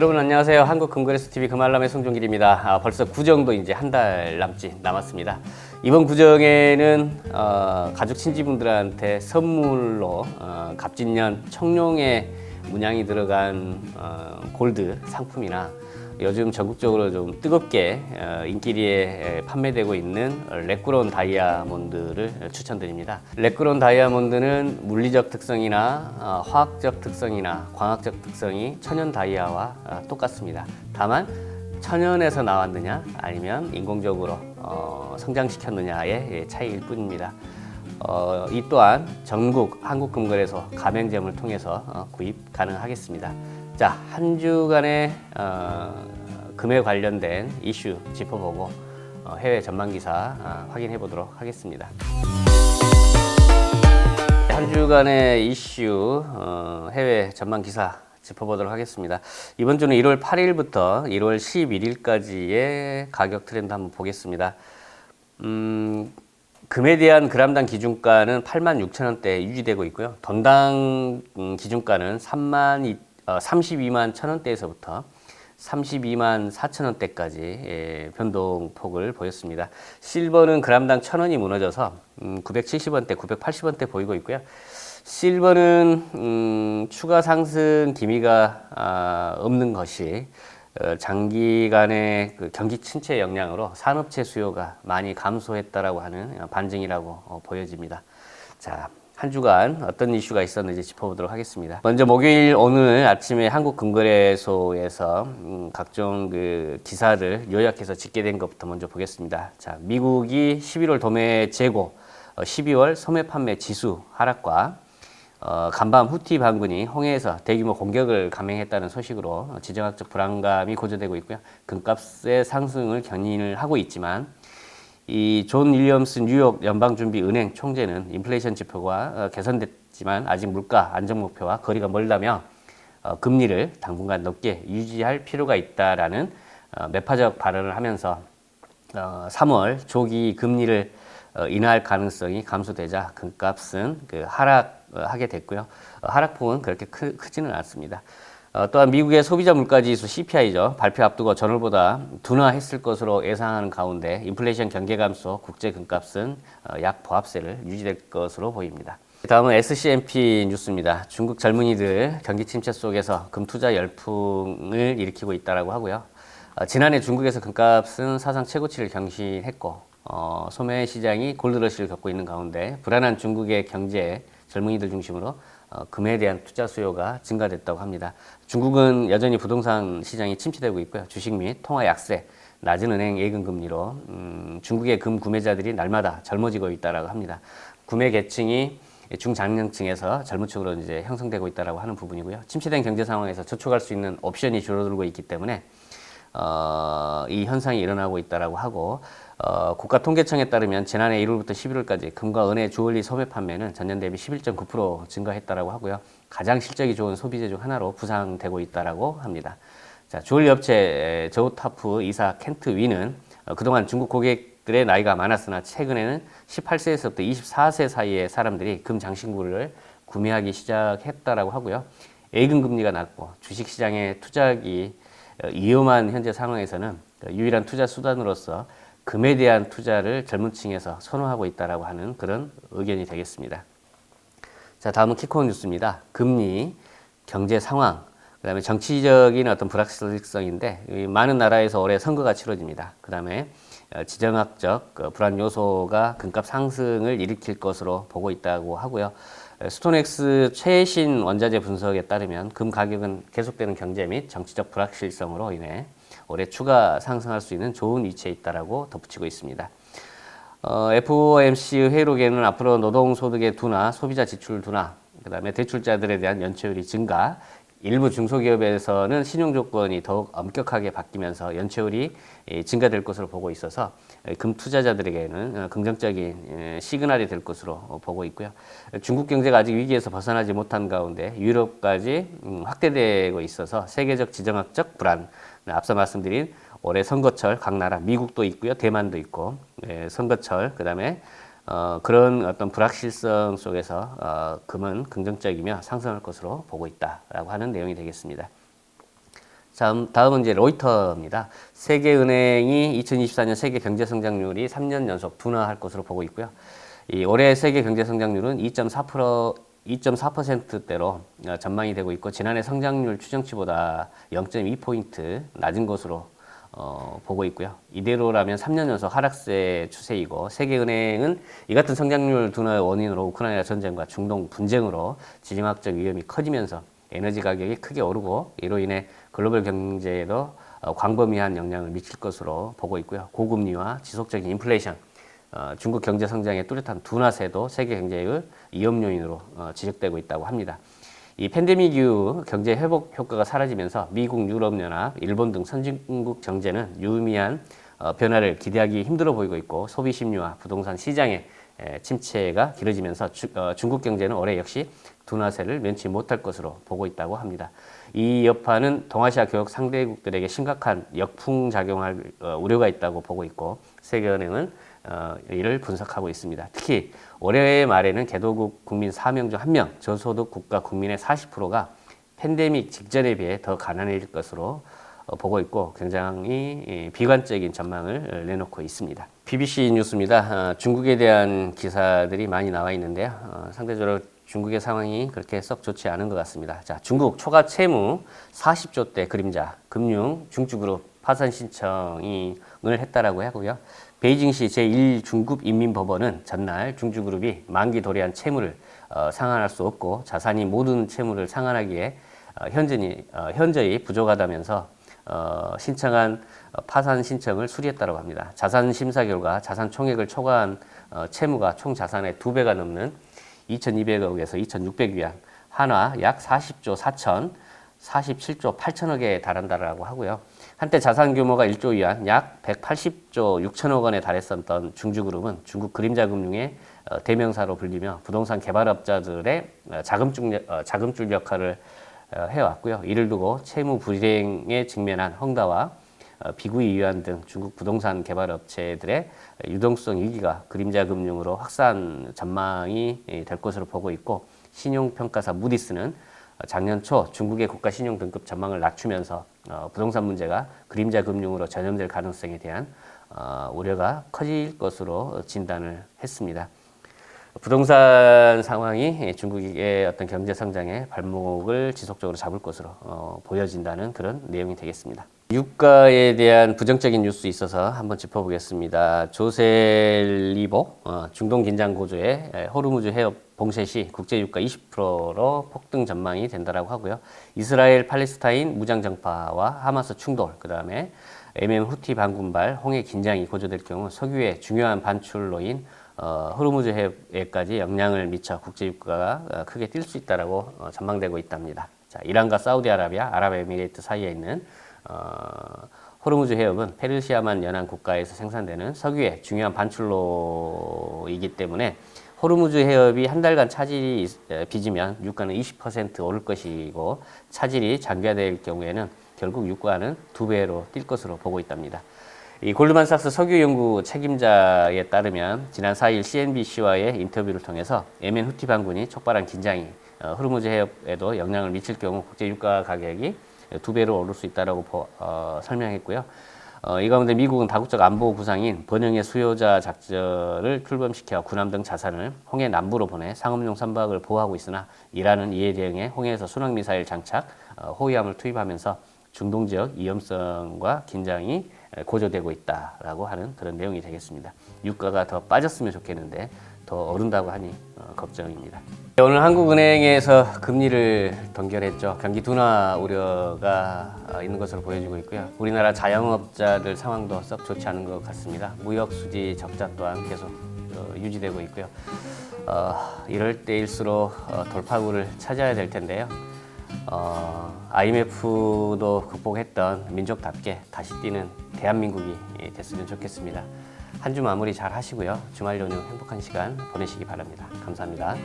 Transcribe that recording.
여러분 안녕하세요. 한국금거래소 TV 금알람의 송종길입니다. 아, 벌써 구정도 이제 한 달 남짓 남았습니다. 이번 구정에는 어, 가족 친지분들한테 선물로 어, 갑진년 청룡의 문양이 들어간 어, 골드 상품이나 요즘 전국적으로 좀 뜨겁게 어, 인기리에 판매되고 있는 레꾸론 다이아몬드를 추천드립니다. 레꾸론 다이아몬드는 물리적 특성이나 어, 화학적 특성이나 광학적 특성이 천연 다이아와 어, 똑같습니다. 다만 천연에서 나왔느냐 아니면 인공적으로 어, 성장시켰느냐의 예, 차이일 뿐입니다. 어, 이 또한 전국 한국금거래소 가맹점을 통해서 어, 구입 가능하겠습니다. 자, 한 주간의 어, 금에 관련된 이슈 짚어보고 어, 해외 전망 기사 어, 확인해 보도록 하겠습니다. 한 주간의 이슈 어, 해외 전망 기사 짚어보도록 하겠습니다. 이번 주는 1월 8일부터 1월 11일까지의 가격 트렌드 한번 보겠습니다. 음, 금에 대한 그람당 기준가는 8만 6천 원대 유지되고 있고요. 던당 음, 기준가는 3만 이, 어, 32만 천 원대에서부터 32만 4천 원대까지 예, 변동폭을 보였습니다. 실버는 그람당 천 원이 무너져서 음, 970원대, 980원대 보이고 있고요. 실버는 음, 추가 상승 기미가 아, 없는 것이 어, 장기간의 그 경기 침체 영향으로 산업체 수요가 많이 감소했다라고 하는 어, 반증이라고 어, 보여집니다. 자, 한 주간 어떤 이슈가 있었는지 짚어보도록 하겠습니다. 먼저 목요일 오늘 아침에 한국금거래소에서 음, 각종 그 기사를 요약해서 집계된 것부터 먼저 보겠습니다. 자, 미국이 11월 도매 재고, 어, 12월 소매 판매 지수 하락과 어, 간밤 후티 반군이 홍해에서 대규모 공격을 감행했다는 소식으로 지정학적 불안감이 고조되고 있고요. 금값의 상승을 견인을 하고 있지만 이 존 윌리엄스 뉴욕 연방준비은행 총재는 인플레이션 지표가 어, 개선됐지만 아직 물가 안정 목표와 거리가 멀다며 어, 금리를 당분간 높게 유지할 필요가 있다라는 어, 매파적 발언을 하면서 어, 3월 조기 금리를 어, 인하할 가능성이 감소되자 금값은 그 하락하게 됐고요. 어, 하락폭은 그렇게 크, 크지는 않습니다. 어, 또한 미국의 소비자 물가지수 CPI죠. 발표 앞두고 전월보다 둔화했을 것으로 예상하는 가운데 인플레이션 경계 감소, 국제 금값은 어, 약 보합세를 유지될 것으로 보입니다. 다음은 SCMP 뉴스입니다. 중국 젊은이들 경기 침체 속에서 금 투자 열풍을 일으키고 있다라고 하고요. 어, 지난해 중국에서 금값은 사상 최고치를 경신했고 어, 소매 시장이 골드러시를 겪고 있는 가운데 불안한 중국의 경제 젊은이들 중심으로 어, 금에 대한 투자 수요가 증가됐다고 합니다. 중국은 여전히 부동산 시장이 침체되고 있고요. 주식 및 통화 약세, 낮은 은행 예금 금리로 음, 중국의 금 구매자들이 날마다 젊어지고 있다라고 합니다. 구매 계층이 중장년층에서 젊은 층으로 이제 형성되고 있다라고 하는 부분이고요. 침체된 경제 상황에서 저축할 수 있는 옵션이 줄어들고 있기 때문에 어, 이 현상이 일어나고 있다라고 하고 어, 국가통계청에 따르면 지난해 1월부터 11월까지 금과 은의 주얼리 소매 판매는 전년 대비 11.9% 증가했다라고 하고요. 가장 실적이 좋은 소비재 중 하나로 부상되고 있다라고 합니다. 자, 주얼리 업체 저우타프 이사 켄트 위는 어, 그동안 중국 고객들의 나이가 많았으나 최근에는 18세에서부터 24세 사이의 사람들이 금 장신구를 구매하기 시작했다라고 하고요. 예금 금리가 낮고 주식 시장의 투자하기 어, 위험한 현재 상황에서는 유일한 투자 수단으로서 금에 대한 투자를 젊은 층에서 선호하고 있다라고 하는 그런 의견이 되겠습니다. 자, 다음은 키코온 뉴스입니다. 금리, 경제 상황, 그다음에 정치적인 어떤 불확실성인데 많은 나라에서 올해 선거가 치러집니다. 그다음에 어, 지정학적 그 불안 요소가 금값 상승을 일으킬 것으로 보고 있다고 하고요. 스톤엑스 최신 원자재 분석에 따르면 금 가격은 계속되는 경제 및 정치적 불확실성으로 인해 올해 추가 상승할 수 있는 좋은 위치에 있다라고 덧붙이고 있습니다. 어, FOMC 회의록에는 앞으로 노동소득의 둔화, 소비자 지출 둔화, 그 다음에 대출자들에 대한 연체율이 증가, 일부 중소기업에서는 신용 조건이 더욱 엄격하게 바뀌면서 연체율이 예, 증가될 것으로 보고 있어서 예, 금 투자자들에게는 어, 긍정적인 예, 시그널이 될 것으로 보고 있고요. 중국 경제가 아직 위기에서 벗어나지 못한 가운데 유럽까지 음, 확대되고 있어서 세계적 지정학적 불안, 앞서 말씀드린 올해 선거철 각 나라 미국도 있고요, 대만도 있고 선거철 그다음에 어, 그런 어떤 불확실성 속에서 어, 금은 긍정적이며 상승할 것으로 보고 있다라고 하는 내용이 되겠습니다. 다음, 다음은 이제 로이터입니다. 세계은행이 2024년 세계 경제 성장률이 3년 연속 둔화할 것으로 보고 있고요. 이 올해 세계 경제 성장률은 2.4% 2.4%대로 어, 전망이 되고 있고 지난해 성장률 추정치보다 0.2포인트 낮은 것으로 어, 보고 있고요. 이대로라면 3년 연속 하락세 추세이고 세계은행은 이 같은 성장률 둔화의 원인으로 우크라이나 전쟁과 중동 분쟁으로 지정학적 위험이 커지면서 에너지 가격이 크게 오르고 이로 인해 글로벌 경제에도 어, 광범위한 영향을 미칠 것으로 보고 있고요. 고금리와 지속적인 인플레이션, 어, 중국 경제 성장의 뚜렷한 둔화세도 세계 경제의 위험 요인으로 어, 지적되고 있다고 합니다. 이 팬데믹 이후 경제 회복 효과가 사라지면서 미국, 유럽연합, 일본 등 선진국 경제는 유의미한 어, 변화를 기대하기 힘들어 보이고 있고 소비 심리와 부동산 시장의 에, 침체가 길어지면서 주, 어, 중국 경제는 올해 역시 둔화세를 면치 못할 것으로 보고 있다고 합니다. 이 여파는 동아시아 교역 상대국들에게 심각한 역풍 작용할 어, 우려가 있다고 보고 있고 세계은행은 어, 이를 분석하고 있습니다. 특히 올해 말에는 개도국 국민 4명 중 1명, 저소득 국가 국민의 40%가 팬데믹 직전에 비해 더 가난해질 것으로 어, 보고 있고 굉장히 예, 비관적인 전망을 어, 내놓고 있습니다. BBC 뉴스입니다. 어, 중국에 대한 기사들이 많이 나와 있는데요. 어, 상대적으로 중국의 상황이 그렇게 썩 좋지 않은 것 같습니다. 자, 중국 초과 채무 40조 대 그림자 금융 중주그룹 파산 신청을 했다라고 하고요. 베이징시 제1중급 인민법원은 전날 중주그룹이 만기 도래한 채무를 어, 상환할 수 없고 자산이 모든 채무를 상환하기에 어, 현저히, 어, 현저히 부족하다면서 어, 신청한 어, 파산 신청을 수리했다고 합니다. 자산 심사 결과 자산 총액을 초과한 어, 채무가 총 자산의 두 배가 넘는 2,200억에서 2,600억 위안, 한화 약 40조 4천, 47조 8천억에 달한다라고 하고요. 한때 자산 규모가 1조 위안, 약 180조 6천억 원에 달했었던 중주그룹은 중국 그림자금융의 어, 대명사로 불리며 부동산 개발업자들의 어, 자금줄, 어, 자금줄 역할을 어, 해왔고요. 이를 두고 채무 불이행에 직면한 헝다와 어, 비구이 유한 등 중국 부동산 개발 업체들의 유동성 위기가 그림자 금융으로 확산 전망이 예, 될 것으로 보고 있고 신용평가사 무디스는 어, 작년 초 중국의 국가 신용 등급 전망을 낮추면서 어, 부동산 문제가 그림자 금융으로 전염될 가능성에 대한 어, 우려가 커질 것으로 진단을 했습니다. 부동산 상황이 중국의 어떤 경제 성장의 발목을 지속적으로 잡을 것으로 어, 보여진다는 그런 내용이 되겠습니다. 유가에 대한 부정적인 뉴스 있어서 한번 짚어보겠습니다. 조셀리보 어, 중동 긴장 고조에 에, 호르무즈 해협 봉쇄 시 국제 유가 20%로 폭등 전망이 된다라고 하고요. 이스라엘 팔레스타인 무장 정파와 하마스 충돌 그다음에 MM 후티 반군발 홍해 긴장이 고조될 경우 석유의 중요한 반출로인 어, 호르무즈 해협에까지 영향을 미쳐 국제 유가가 어, 크게 뛸 수 있다라고 어, 전망되고 있답니다. 자, 이란과 사우디아라비아, 아랍에미레이트 사이에 있는 어, 호르무즈 해협은 페르시아만 연안 국가에서 생산되는 석유의 중요한 반출로이기 때문에 호르무즈 해협이 한 달간 차질이 빚으면 유가는 20% 오를 것이고 차질이 장기화될 경우에는 결국 유가는 두 배로 뛸 것으로 보고 있답니다. 이 골드만삭스 석유 연구 책임자에 따르면 지난 4일 CNBC와의 인터뷰를 통해서 예멘 후티 반군이 촉발한 긴장이 어, 호르무즈 해협에도 영향을 미칠 경우 국제 유가 가격이 두 배로 오를 수 있다라고 보- 어, 설명했고요. 어, 이 가운데 미국은 다국적 안보 구상인 번영의 수요자 작전을 출범시켜 군함 등 자산을 홍해 남부로 보내 상업용 선박을 보호하고 있으나 이란은 이에 대응해 홍해에서 순항 미사일 장착, 어, 호위함을 투입하면서 중동 지역 위험성과 긴장이 에, 고조되고 있다라고 하는 그런 내용이 되겠습니다. 유가가 더 빠졌으면 좋겠는데 더 오른다고 하니 어, 걱정입니다. 네, 오늘 한국은행에서 금리를 동결했죠. 경기 둔화 우려가 어, 있는 것으로 보여지고 있고요. 우리나라 자영업자들 상황도 썩 좋지 않은 것 같습니다. 무역 수지 적자 또한 계속 어, 유지되고 있고요. 어, 이럴 때일수록 어, 돌파구를 찾아야 될 텐데요. 어, IMF도 극복했던 민족답게 다시 뛰는 대한민국이 예, 됐으면 좋겠습니다. 한 주 마무리 잘 하시고요. 주말 연휴 행복한 시간 보내시기 바랍니다. 감사합니다.